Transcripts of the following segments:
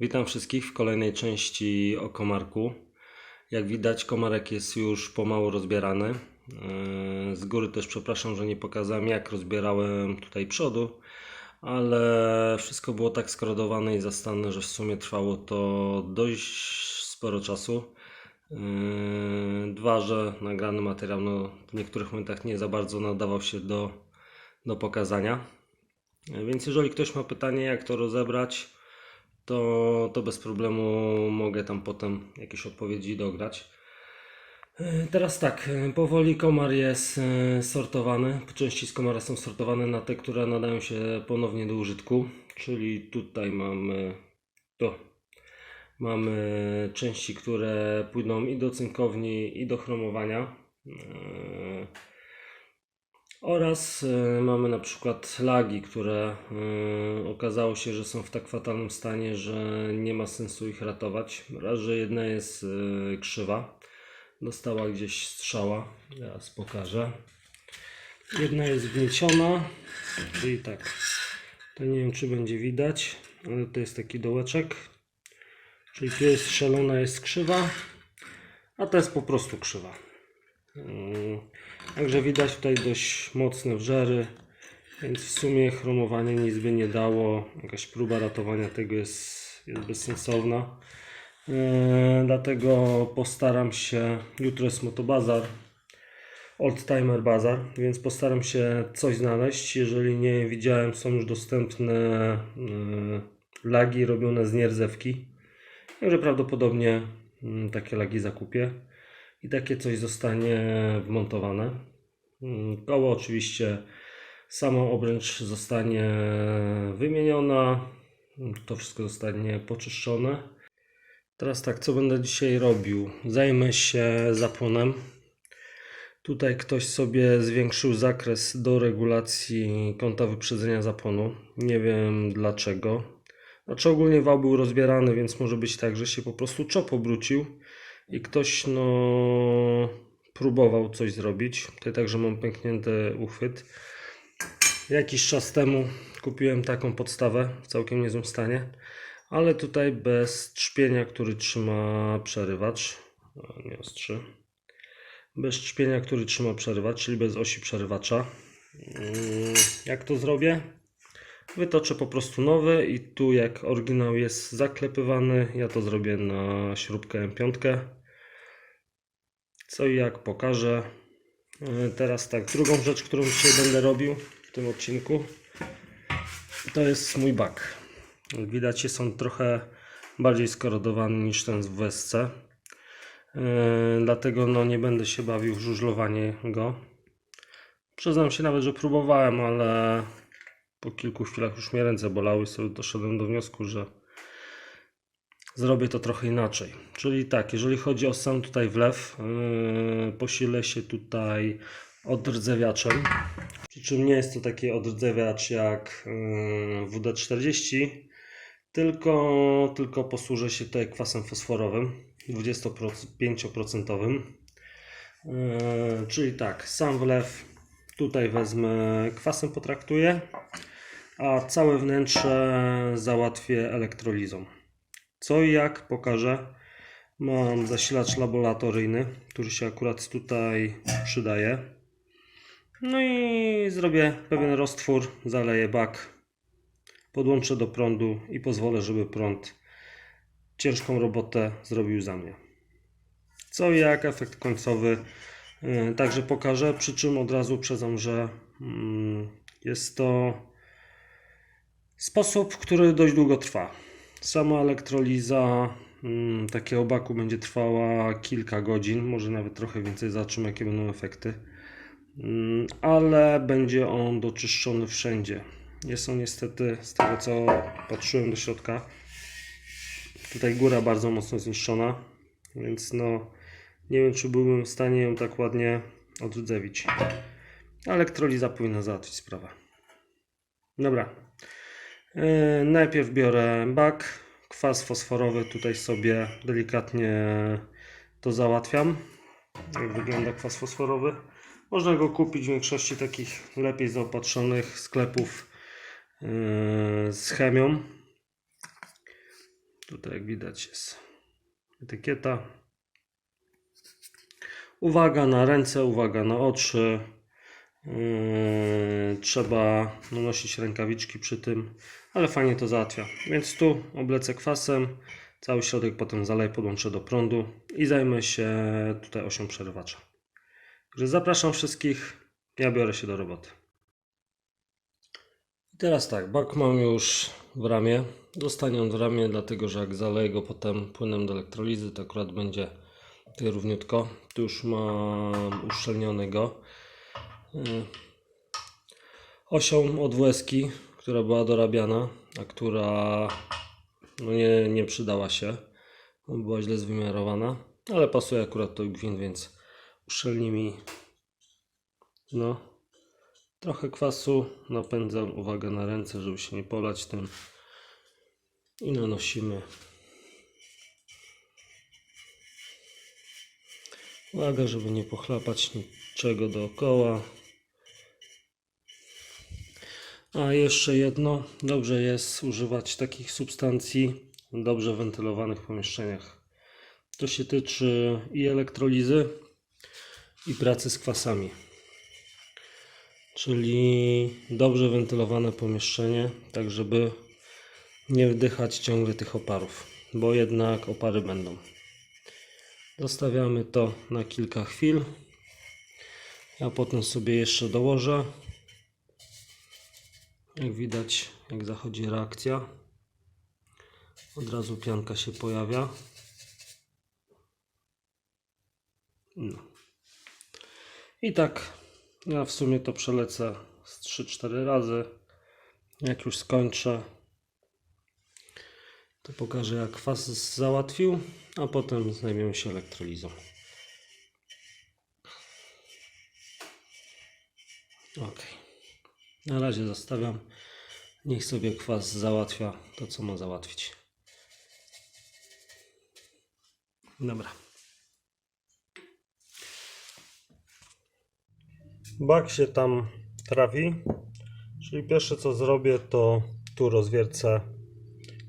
Witam wszystkich w kolejnej części o komarku. Jak widać, komarek jest już pomału rozbierany. Yy, Z góry też przepraszam, że nie pokazałem, jak rozbierałem tutaj przodu, ale wszystko było tak skorodowane i zastane, że w sumie trwało to dość sporo czasu. Yy, Dwa, że nagrany materiał no, w niektórych momentach nie za bardzo nadawał się do, do pokazania. Yy, Więc jeżeli ktoś ma pytanie, jak to rozebrać, to, to bez problemu mogę tam potem jakieś odpowiedzi dograć. E, Teraz tak, e, powoli komar jest e, sortowany. Części z komara są sortowane na te, które nadają się ponownie do użytku. Czyli tutaj mamy to. Mamy części, które pójdą i do cynkowni, i do chromowania. Oraz e, mamy na przykład lagi, które e, okazało się, że są w tak fatalnym stanie, że nie ma sensu ich ratować. Raz, że jedna jest e, krzywa, dostała gdzieś strzała, teraz pokażę. Jedna jest wgnieciona, czyli tak, to nie wiem czy będzie widać, ale to jest taki dołeczek. Czyli tu jest strzelona, jest krzywa, a to jest po prostu krzywa. Także widać tutaj dość mocne wżery, więc w sumie chromowanie nic by nie dało. Jakaś próba ratowania tego jest, jest bezsensowna. Eee, dlatego postaram się, jutro jest motobazar, Old Timer Bazar, więc postaram się coś znaleźć. Jeżeli nie widziałem, są już dostępne eee, lagi robione z nierdzewki. Także prawdopodobnie mm, takie lagi zakupię i takie coś zostanie wmontowane. Mm, Koło oczywiście, sama obręcz zostanie wymieniona, to wszystko zostanie poczyszczone. Teraz tak, co będę dzisiaj robił? Zajmę się zapłonem. Tutaj ktoś sobie zwiększył zakres do regulacji kąta wyprzedzenia zapłonu. Nie wiem dlaczego. Znaczy ogólnie wał był rozbierany, więc może być tak, że się po prostu czop obrócił i ktoś no próbował coś zrobić. Tutaj także mam pęknięty uchwyt. Jakiś czas temu kupiłem taką podstawę w całkiem niezłym stanie, ale tutaj bez trzpienia, który trzyma przerywacz. Nie ostrzy. Bez trzpienia, który trzyma przerywacz, czyli bez osi przerywacza. Mm, Jak to zrobię? Wytoczę po prostu nowy i tu jak oryginał jest zaklepywany, ja to zrobię na śrubkę M5. Co i jak pokażę. E, Teraz tak, drugą rzecz, którą dzisiaj będę robił w tym odcinku, to jest mój bak. Jak widać jest on trochę bardziej skorodowany niż ten w WSC. E, Dlatego no, nie będę się bawił w żużlowanie go. Przyznam się nawet, że próbowałem, ale po kilku chwilach już mnie ręce bolały, sobie doszedłem do wniosku, że zrobię to trochę inaczej. Czyli tak, jeżeli chodzi o sam tutaj wlew, yy, posilę się tutaj odrdzewiaczem. Przy czym nie jest to taki odrdzewiacz jak yy, WD-40, tylko, tylko posłużę się tutaj kwasem fosforowym 25%. Yy, czyli tak, sam wlew tutaj wezmę kwasem potraktuję a całe wnętrze załatwię elektrolizą. Co i jak pokażę. Mam zasilacz laboratoryjny, który się akurat tutaj przydaje. No i zrobię pewien roztwór, zaleję bak, podłączę do prądu i pozwolę, żeby prąd ciężką robotę zrobił za mnie. Co i jak efekt końcowy yy, także pokażę, przy czym od razu uprzedzam, że mm, jest to Sposób, który dość długo trwa. Sama elektroliza mm, takiego baku będzie trwała kilka godzin, może nawet trochę więcej, zobaczymy jakie będą efekty. Mm, ale będzie on doczyszczony wszędzie. Jest on niestety, z tego co patrzyłem do środka, tutaj góra bardzo mocno zniszczona, więc no nie wiem czy byłbym w stanie ją tak ładnie odrdzewić. Elektroliza powinna załatwić sprawę. Dobra, Najpierw biorę bak, kwas fosforowy, tutaj sobie delikatnie to załatwiam. Jak wygląda kwas fosforowy? Można go kupić w większości takich lepiej zaopatrzonych sklepów yy, z chemią. Tutaj jak widać jest etykieta. Uwaga na ręce, uwaga na oczy. Yy, trzeba nanosić rękawiczki przy tym, ale fajnie to załatwia. Więc tu oblecę kwasem, cały środek potem zaleję, podłączę do prądu i zajmę się tutaj osią przerywacza. Także zapraszam wszystkich, ja biorę się do roboty. I teraz tak, bak mam już w ramie. Zostanie on w ramie, dlatego że jak zaleję go potem płynem do elektrolizy, to akurat będzie równiutko. Tu już mam uszczelniony go. Y, Osią od łezki, która była dorabiana, a która no nie, nie przydała się. Była źle zwymiarowana, ale pasuje akurat to gwint, więc uszczelni mi no, trochę kwasu. Napędzam uwagę na ręce, żeby się nie polać tym. I nanosimy. Uwaga, żeby nie pochlapać niczego dookoła. A jeszcze jedno, dobrze jest używać takich substancji w dobrze wentylowanych pomieszczeniach. To się tyczy i elektrolizy, i pracy z kwasami. Czyli dobrze wentylowane pomieszczenie, tak żeby nie wdychać ciągle tych oparów, bo jednak opary będą. Zostawiamy to na kilka chwil. Ja potem sobie jeszcze dołożę. Jak widać, jak zachodzi reakcja, od razu pianka się pojawia. No. I tak, ja w sumie to przelecę z 3-4 razy. Jak już skończę, to pokażę jak kwas załatwił, a potem zajmiemy się elektrolizą. Ok. Na razie zostawiam. Niech sobie kwas załatwia to, co ma załatwić. Dobra. Bak się tam trafi. Czyli pierwsze co zrobię, to tu rozwiercę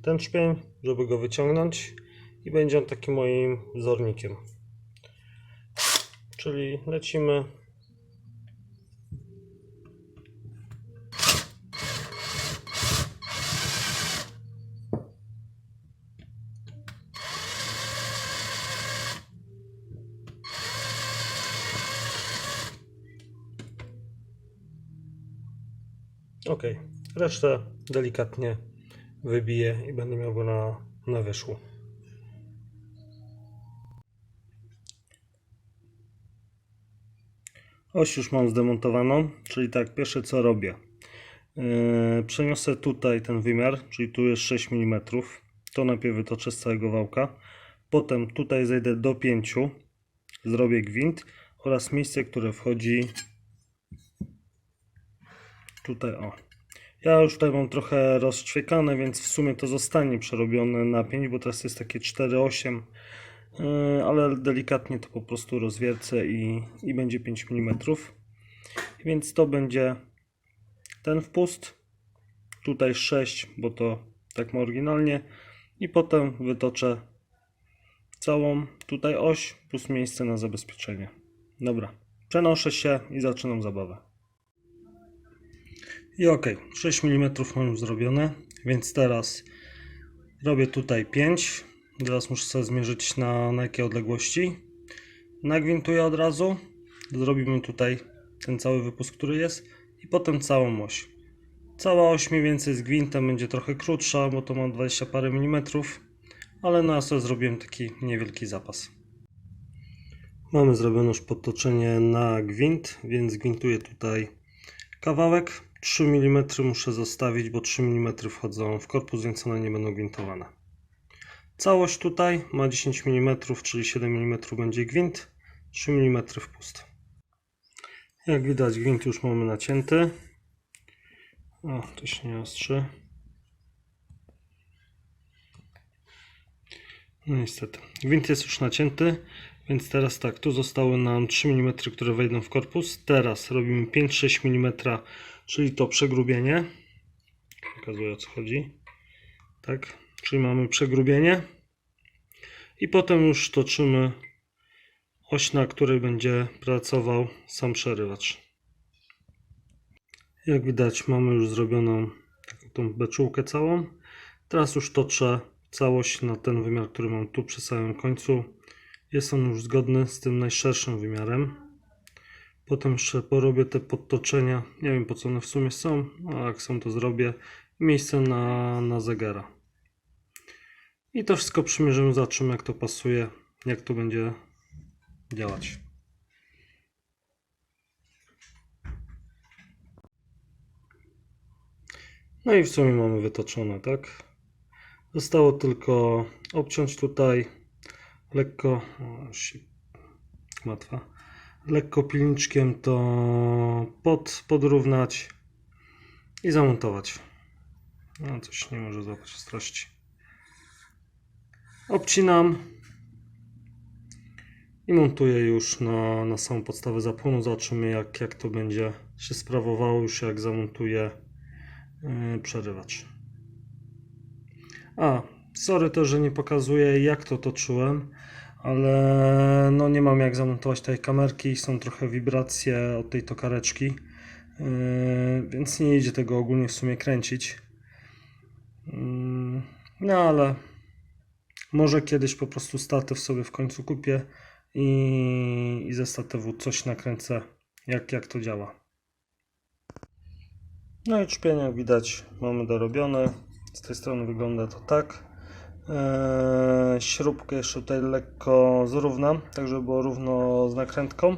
ten czpień, żeby go wyciągnąć i będzie on takim moim wzornikiem. Czyli lecimy. Ok, resztę delikatnie wybiję i będę miał go na, na wierzchu. Oś już mam zdemontowaną, czyli tak, pierwsze co robię. Yy, przeniosę tutaj ten wymiar, czyli tu jest 6 mm. To najpierw wytoczę z całego wałka. Potem tutaj zejdę do 5, zrobię gwint oraz miejsce, które wchodzi tutaj o. Ja już tutaj mam trochę rozczwiekane, więc w sumie to zostanie przerobione na 5, bo teraz jest takie 4,8, yy, ale delikatnie to po prostu rozwiercę i, i będzie 5 mm. Więc to będzie ten wpust, tutaj 6, bo to tak ma oryginalnie i potem wytoczę całą tutaj oś plus miejsce na zabezpieczenie. Dobra, przenoszę się i zaczynam zabawę. I ok, 6 mm mam zrobione, więc teraz robię tutaj 5. Teraz muszę sobie zmierzyć na, na jakie odległości. Nagwintuję od razu. Zrobimy tutaj ten cały wypust, który jest i potem całą oś. Cała oś mniej więcej z gwintem będzie trochę krótsza, bo to mam 20 parę milimetrów, ale no ja sobie zrobiłem taki niewielki zapas. Mamy zrobione już podtoczenie na gwint, więc gwintuję tutaj kawałek. 3 mm muszę zostawić, bo 3 mm wchodzą w korpus, więc one nie będą gwintowane. Całość tutaj ma 10 mm, czyli 7 mm będzie gwint, 3 mm wpust. Jak widać gwint już mamy nacięty. O, to się nie ostrzy. No niestety. Gwint jest już nacięty, więc teraz tak, tu zostały nam 3 mm, które wejdą w korpus. Teraz robimy 5-6 mm, czyli to przegrubienie. Pokazuję o co chodzi. Tak, czyli mamy przegrubienie. I potem już toczymy oś, na której będzie pracował sam przerywacz. Jak widać, mamy już zrobioną taką tą beczułkę całą. Teraz już toczę całość na ten wymiar, który mam tu przy samym końcu. Jest on już zgodny z tym najszerszym wymiarem. Potem jeszcze porobię te podtoczenia. Nie wiem po co one w sumie są, a jak są to zrobię. Miejsce na, na zegara. I to wszystko przymierzymy, zobaczymy jak to pasuje, jak to będzie działać. No i w sumie mamy wytoczone, tak? Zostało tylko obciąć tutaj lekko, o, się matwa, lekko pilniczkiem to pod, podrównać i zamontować. No, coś nie może złapać ostrości. Obcinam i montuję już na, na samą podstawę zapłonu. Zobaczymy jak, jak to będzie się sprawowało już jak zamontuję yy, przerywacz. A, sorry też, że nie pokazuję jak to toczyłem, ale no nie mam jak zamontować tej kamerki, są trochę wibracje od tej tokareczki, yy, więc nie idzie tego ogólnie w sumie kręcić. Yy, no ale może kiedyś po prostu statyw sobie w końcu kupię i, i ze statywu coś nakręcę, jak, jak to działa. No i czpienie jak widać mamy dorobione. Z tej strony wygląda to tak. Eee, śrubkę jeszcze tutaj lekko zrównam, tak żeby było równo z nakrętką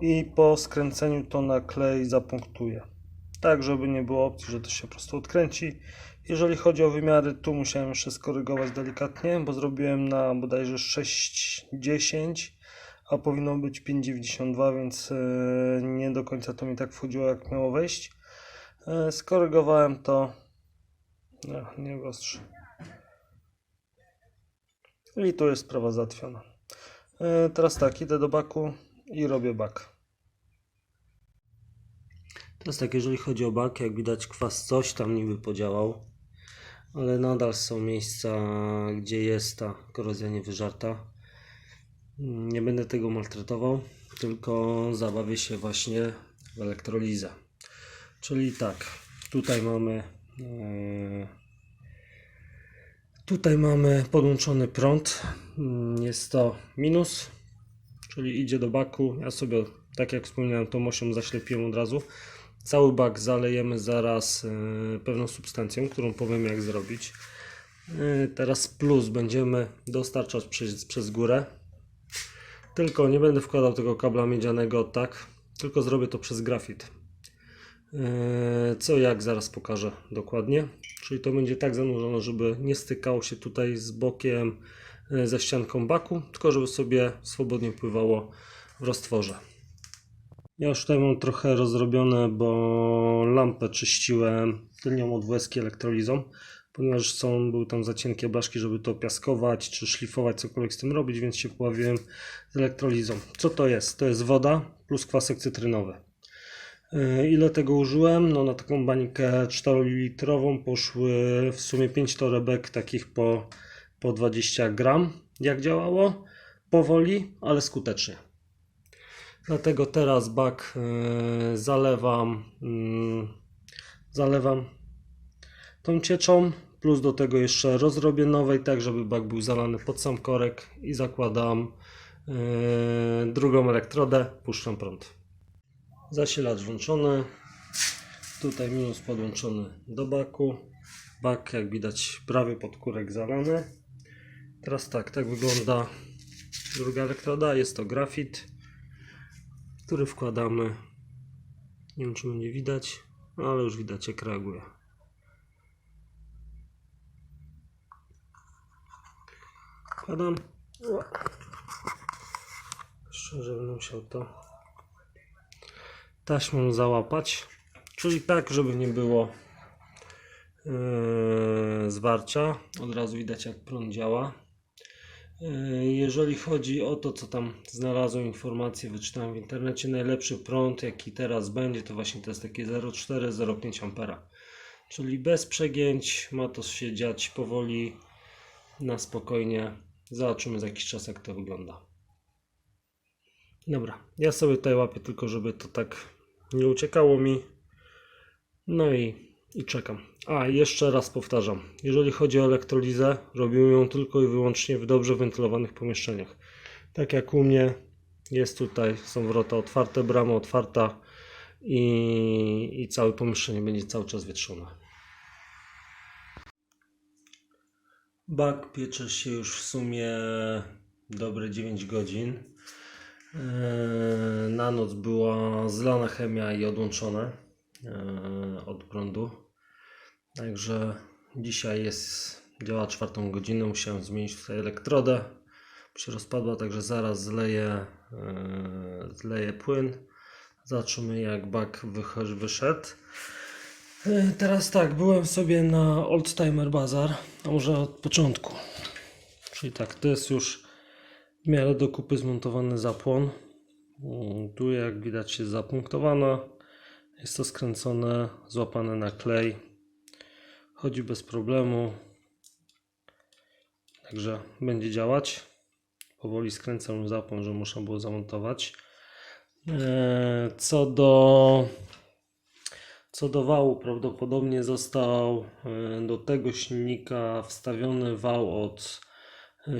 i po skręceniu to na klej zapunktuję. Tak, żeby nie było opcji, że to się po prostu odkręci. Jeżeli chodzi o wymiary, tu musiałem jeszcze skorygować delikatnie, bo zrobiłem na bodajże 6,10, a powinno być 5,92, więc e, nie do końca to mi tak wchodziło, jak miało wejść. E, Skorygowałem to. Nie wyostrzy. I tu jest sprawa załatwiona. E, Teraz tak, idę do baku i robię bak. Teraz tak, jeżeli chodzi o bak, jak widać kwas coś tam niby podziałał, ale nadal są miejsca, gdzie jest ta korozja niewyżarta. Nie będę tego maltretował, tylko zabawię się właśnie w elektrolizę. Czyli tak, tutaj mamy e, tutaj mamy podłączony prąd. Mm, Jest to minus, czyli idzie do baku. Ja sobie, tak jak wspomniałem, tą osią zaślepiłem od razu. Cały bak zalejemy zaraz e, pewną substancją, którą powiem jak zrobić. E, Teraz plus będziemy dostarczać przez, przez górę. Tylko nie będę wkładał tego kabla miedzianego tak, tylko zrobię to przez grafit. E, Co jak zaraz pokażę dokładnie. Czyli to będzie tak zanurzone, żeby nie stykało się tutaj z bokiem e, ze ścianką baku, tylko żeby sobie swobodnie pływało w roztworze. Ja już tutaj mam trochę rozrobione, bo lampę czyściłem tylnią od łezki elektrolizą, ponieważ są, były tam za cienkie blaszki, żeby to piaskować czy szlifować, cokolwiek z tym robić, więc się pobawiłem z elektrolizą. Co to jest? To jest woda plus kwasek cytrynowy. Yy, Ile tego użyłem? No na taką bańkę 4-litrową poszły w sumie 5 torebek takich po, po 20 gram. Jak działało? Powoli, ale skutecznie. Dlatego teraz bak yy, zalewam, yy, zalewam tą cieczą, plus do tego jeszcze rozrobię nowej, tak żeby bak był zalany pod sam korek i zakładam yy, drugą elektrodę, puszczam prąd. Zasilacz włączony, tutaj minus podłączony do baku, bak jak widać prawie pod kurek zalany. Teraz tak, tak wygląda druga elektroda, jest to grafit który wkładamy. Nie wiem, czy będzie widać, ale już widać, jak reaguje. Wkładam. Szczerze będę musiał to taśmą załapać, czyli tak, żeby nie było yy, zwarcia. Od razu widać, jak prąd działa. Jeżeli chodzi o to, co tam znalazłem informacje, wyczytałem w internecie, najlepszy prąd, jaki teraz będzie, to właśnie to jest takie 0,4-0,5 A. Czyli bez przegięć ma to się dziać powoli na spokojnie. Zobaczymy za jakiś czas, jak to wygląda. Dobra, ja sobie tutaj łapię tylko, żeby to tak nie uciekało mi. No i, i czekam. A, jeszcze raz powtarzam. Jeżeli chodzi o elektrolizę, robimy ją tylko i wyłącznie w dobrze wentylowanych pomieszczeniach. Tak jak u mnie jest tutaj, są wrota otwarte, brama otwarta i, i całe pomieszczenie będzie cały czas wietrzone. Bak piecze się już w sumie dobre 9 godzin. Eee, Na noc była zlana chemia i odłączone eee, od prądu. Także dzisiaj jest, działa czwartą godzinę. Musiałem zmienić tutaj elektrodę, się rozpadła, także zaraz zleję, eee, zleję płyn. Zobaczymy jak bak wyszedł. Teraz tak, byłem sobie na Oldtimer Bazar, a może od początku. Czyli tak, to jest już w miarę do kupy zmontowany zapłon. Mm, Tu jak widać jest zapunktowane. Jest to skręcone, złapane na klej. Chodzi bez problemu. Także będzie działać. Powoli skręcam zapłon, że muszę było zamontować. E, Co do co do wału, prawdopodobnie został e, do tego silnika wstawiony wał od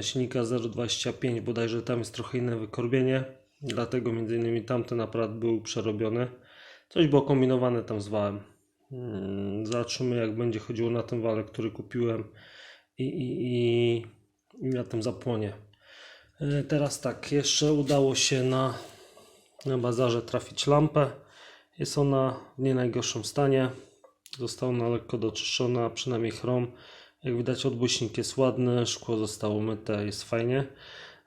silnika 0.25, bodajże tam jest trochę inne wykorbienie, dlatego między innymi tamten aparat był przerobiony. Coś było kombinowane tam z wałem. Mm, Zobaczymy jak będzie chodziło na tym wale, który kupiłem i, i, i, i na tym zapłonie. E, Teraz tak, jeszcze udało się na, na bazarze trafić lampę. Jest ona w nie najgorszym stanie. Została ona lekko doczyszczona, przynajmniej chrom. Jak widać odbłyśnik jest ładny, szkło zostało myte, jest fajnie.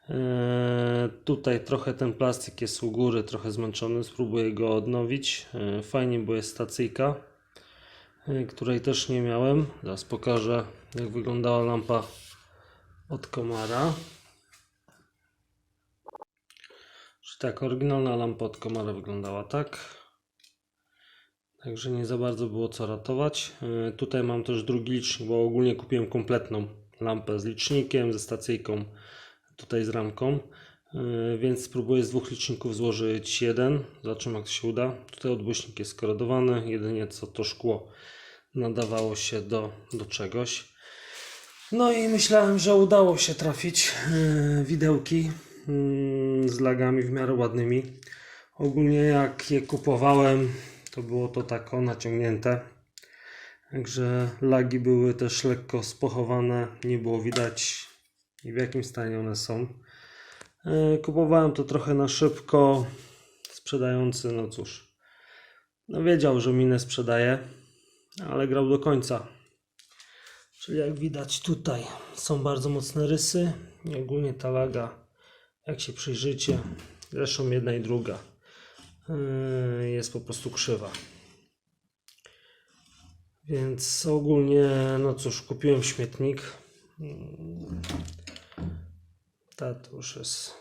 Eee, tutaj trochę ten plastik jest u góry, trochę zmęczony, spróbuję go odnowić. Eee, fajnie, bo jest stacyjka, eee, której też nie miałem. Zaraz pokażę jak wyglądała lampa od komara. Czyli tak, oryginalna lampa od komara wyglądała tak. Także nie za bardzo było co ratować. Yy, Tutaj mam też drugi licznik, bo ogólnie kupiłem kompletną lampę z licznikiem, ze stacyjką, tutaj z ramką. Yy, Więc spróbuję z dwóch liczników złożyć jeden. Zobaczymy jak się uda. Tutaj odbłyśnik jest skorodowany, jedynie co to szkło nadawało się do, do czegoś. No i myślałem, że udało się trafić yy, widełki yy, z lagami w miarę ładnymi. Ogólnie jak je kupowałem, to było to tak o naciągnięte. Także lagi były też lekko spochowane, nie było widać w jakim stanie one są. E, Kupowałem to trochę na szybko. Sprzedający, no cóż, no wiedział, że minę sprzedaje, ale grał do końca. Czyli jak widać tutaj są bardzo mocne rysy i ogólnie ta laga, jak się przyjrzycie, zresztą jedna i druga, jest po prostu krzywa. Więc ogólnie, no cóż, kupiłem śmietnik. Mm, Ta to już jest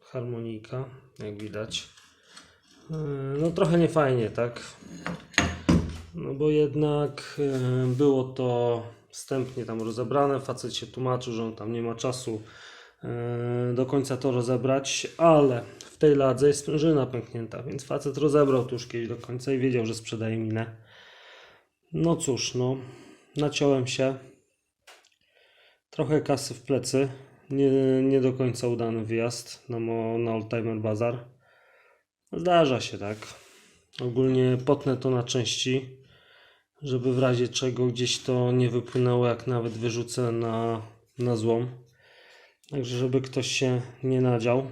harmonika, jak widać. Yy, No trochę niefajnie, tak? No bo jednak e, było to wstępnie tam rozebrane. Facet się tłumaczył, że on tam nie ma czasu do końca to rozebrać, ale w tej ladze jest sprężyna pęknięta, więc facet rozebrał to już kiedyś do końca i wiedział, że sprzedaje minę. No cóż, no, naciąłem się. Trochę kasy w plecy. Nie, nie do końca udany wyjazd na, mo- na Oldtimer Bazar. Zdarza się tak. Ogólnie potnę to na części, żeby w razie czego gdzieś to nie wypłynęło, jak nawet wyrzucę na, na złom. Także żeby ktoś się nie nadział,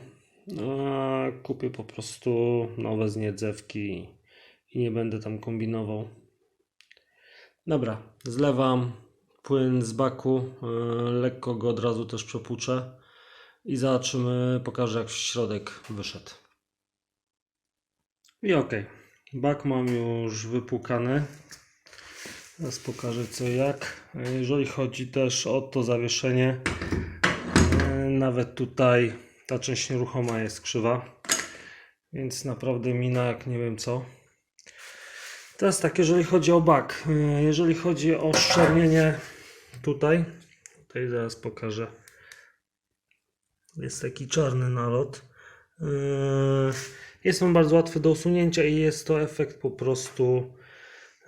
kupię po prostu nowe zniedzewki i nie będę tam kombinował. Dobra, zlewam płyn z baku, yy, lekko go od razu też przepłuczę i zobaczymy, pokażę jak środek wyszedł. I ok, bak mam już wypłukany. Teraz pokażę co jak. Jeżeli chodzi też o to zawieszenie, e, nawet tutaj ta część nieruchoma jest krzywa, więc naprawdę mina jak nie wiem co. Teraz tak, jeżeli chodzi o bak, e, jeżeli chodzi o szczernienie tutaj, Tutaj zaraz pokażę. Jest taki czarny nalot. Yy, Jest on bardzo łatwy do usunięcia i jest to efekt po prostu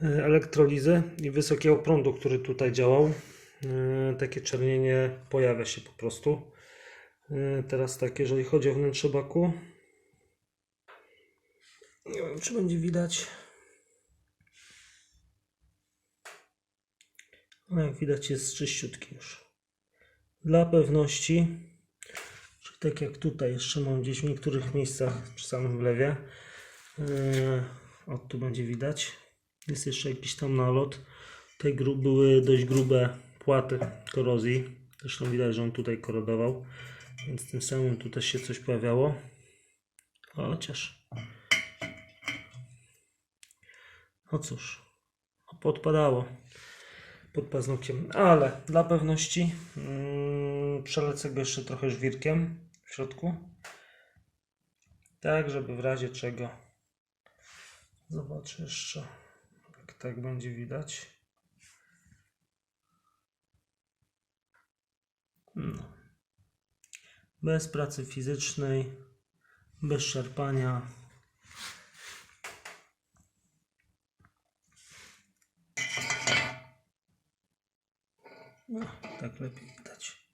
yy, elektrolizy i wysokiego prądu, który tutaj działał. Takie czernienie pojawia się po prostu. Yy, Teraz tak, jeżeli chodzi o wnętrze baku. Nie wiem, czy będzie widać. No jak widać jest czyściutki już. Dla pewności, czyli tak jak tutaj jeszcze mam gdzieś w niektórych miejscach przy samym wlewie, yy, o tu będzie widać, jest jeszcze jakiś tam nalot. Tutaj gru, były dość grube płaty korozji, zresztą widać, że on tutaj korodował, więc tym samym tu też się coś pojawiało. Chociaż, no cóż, podpadało. Pod paznokciem, ale dla pewności mm, przelecę go jeszcze trochę żwirkiem w środku, tak żeby w razie czego zobaczę jeszcze jak tak będzie widać. No. Bez pracy fizycznej bez szarpania No, tak lepiej widać.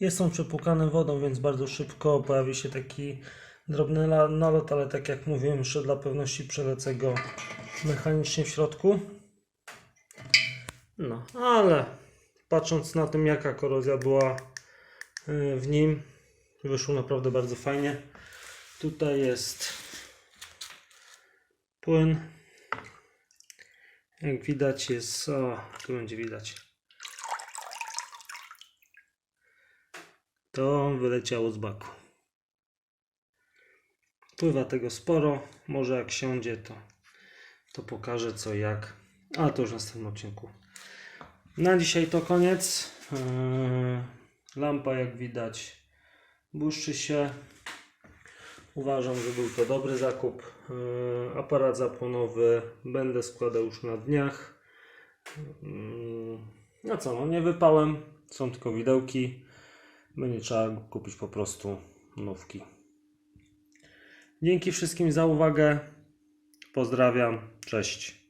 Jest on przepłukany wodą, więc bardzo szybko pojawi się taki drobny nalot, ale tak jak mówiłem, jeszcze dla pewności przelecę go mechanicznie w środku. No, ale patrząc na tym, jaka korozja była w nim, wyszło naprawdę bardzo fajnie. Tutaj jest płyn. Jak widać jest, o, tu będzie widać. To wyleciało z baku. Pływa tego sporo, może jak siądzie to, to pokażę co jak, ale to już w następnym odcinku. Na dzisiaj to koniec. Yy, Lampa jak widać błyszczy się. Uważam, że był to dobry zakup. Yy, Aparat zapłonowy będę składał już na dniach. No co, no nie wypałem, są tylko widełki. Będzie trzeba kupić po prostu nówki. Dzięki wszystkim za uwagę. Pozdrawiam. Cześć.